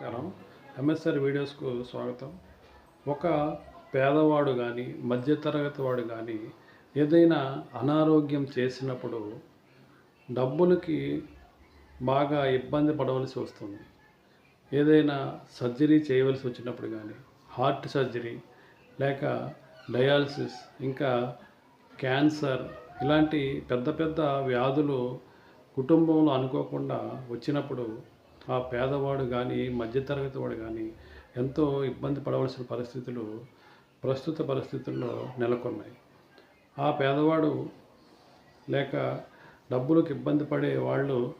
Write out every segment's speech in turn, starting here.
నమస్కారం. ఎంఎస్ఆర్ వీడియోస్కు స్వాగతం. ఒక పేదవాడు కానీ మధ్యతరగతి వాడు కానీ ఏదైనా అనారోగ్యం చేసినప్పుడు డబ్బులకి బాగా ఇబ్బంది పడవలసి వస్తుంది. ఏదైనా సర్జరీ చేయవలసి వచ్చినప్పుడు కానీ హార్ట్ సర్జరీ లేక డయాలసిస్ ఇంకా క్యాన్సర్ ఇలాంటి పెద్ద పెద్ద వ్యాధులు కుటుంబంలో అనుకోకుండా వచ్చినప్పుడు ఆ పేదవాడు కానీ మధ్యతరగతి వాడు కానీ ఎంతో ఇబ్బంది పడవలసిన పరిస్థితులు ప్రస్తుత పరిస్థితుల్లో నెలకొన్నాయి. ఆ పేదవాడు లేక డబ్బులకు ఇబ్బంది పడే వాళ్ళు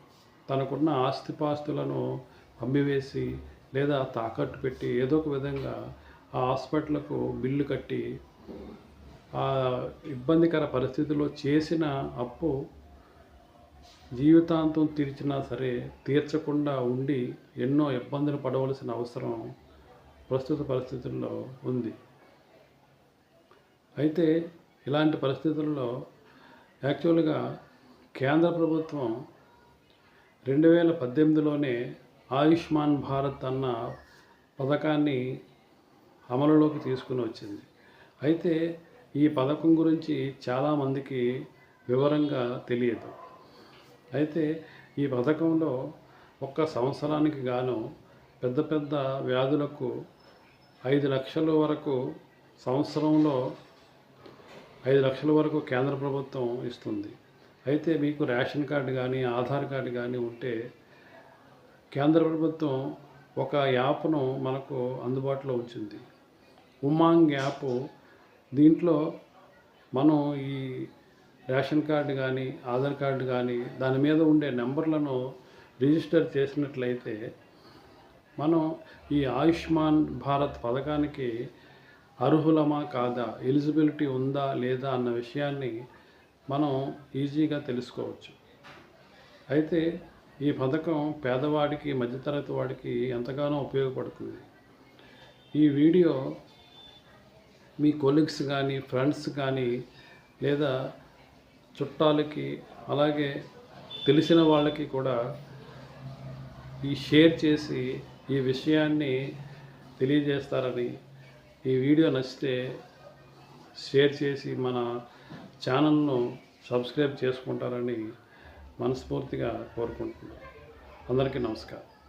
తనకున్న ఆస్తిపాస్తులను అమ్మివేసి లేదా తాకట్టు పెట్టి ఏదో ఒక విధంగా ఆ హాస్పిటల్కు బిల్లు కట్టి ఆ ఇబ్బందికర పరిస్థితుల్లో చేసిన అప్పు జీవితాంతం తీర్చినా సరే తీర్చకుండా ఉండి ఎన్నో ఇబ్బందులు పడవలసిన అవసరం ప్రస్తుత పరిస్థితుల్లో ఉంది. అయితే ఇలాంటి పరిస్థితుల్లో యాక్చువల్గా కేంద్ర ప్రభుత్వం రెండు వేల పద్దెనిమిదిలోనే ఆయుష్మాన్ భారత్ అన్న పథకాన్ని అమలులోకి తీసుకుని వచ్చింది. అయితే ఈ పథకం గురించి చాలామందికి వివరంగా తెలియదు. అయితే ఈ పథకంలో ఒక్క సంవత్సరానికి గాను పెద్ద పెద్ద వ్యాధులకు ఐదు లక్షల వరకు సంవత్సరంలో ఐదు లక్షల వరకు కేంద్ర ప్రభుత్వం ఇస్తుంది. అయితే మీకు రేషన్ కార్డు కానీ ఆధార్ కార్డు కానీ ఉంటే కేంద్ర ప్రభుత్వం ఒక యాప్ను మనకు అందుబాటులో ఉంచింది. ఉమాంగ్ యాప్. దీంట్లో మనం ఈ రేషన్ కార్డు కానీ ఆధార్ కార్డు కానీ దాని మీద ఉండే నెంబర్లను రిజిస్టర్ చేసినట్లయితే మనం ఈ ఆయుష్మాన్ భారత్ పథకానికి అర్హులమా కాదా ఎలిజిబిలిటీ ఉందా లేదా అన్న విషయాన్ని మనం ఈజీగా తెలుసుకోవచ్చు. అయితే ఈ పథకం పేదవాడికి మధ్యతరగతి వాడికి ఎంతగానో ఉపయోగపడుతుంది. ఈ వీడియో మీ కొలీగ్స్ కానీ ఫ్రెండ్స్ కానీ లేదా చుట్టాలకి అలాగే తెలిసిన వాళ్ళకి కూడా ఈ షేర్ చేసి ఈ విషయాన్ని తెలియజేస్తారని ఈ వీడియో నచ్చితే షేర్ చేసి మన ఛానల్ను సబ్స్క్రైబ్ చేసుకుంటారని మనస్ఫూర్తిగా కోరుకుంటున్నాను. అందరికీ నమస్కారం.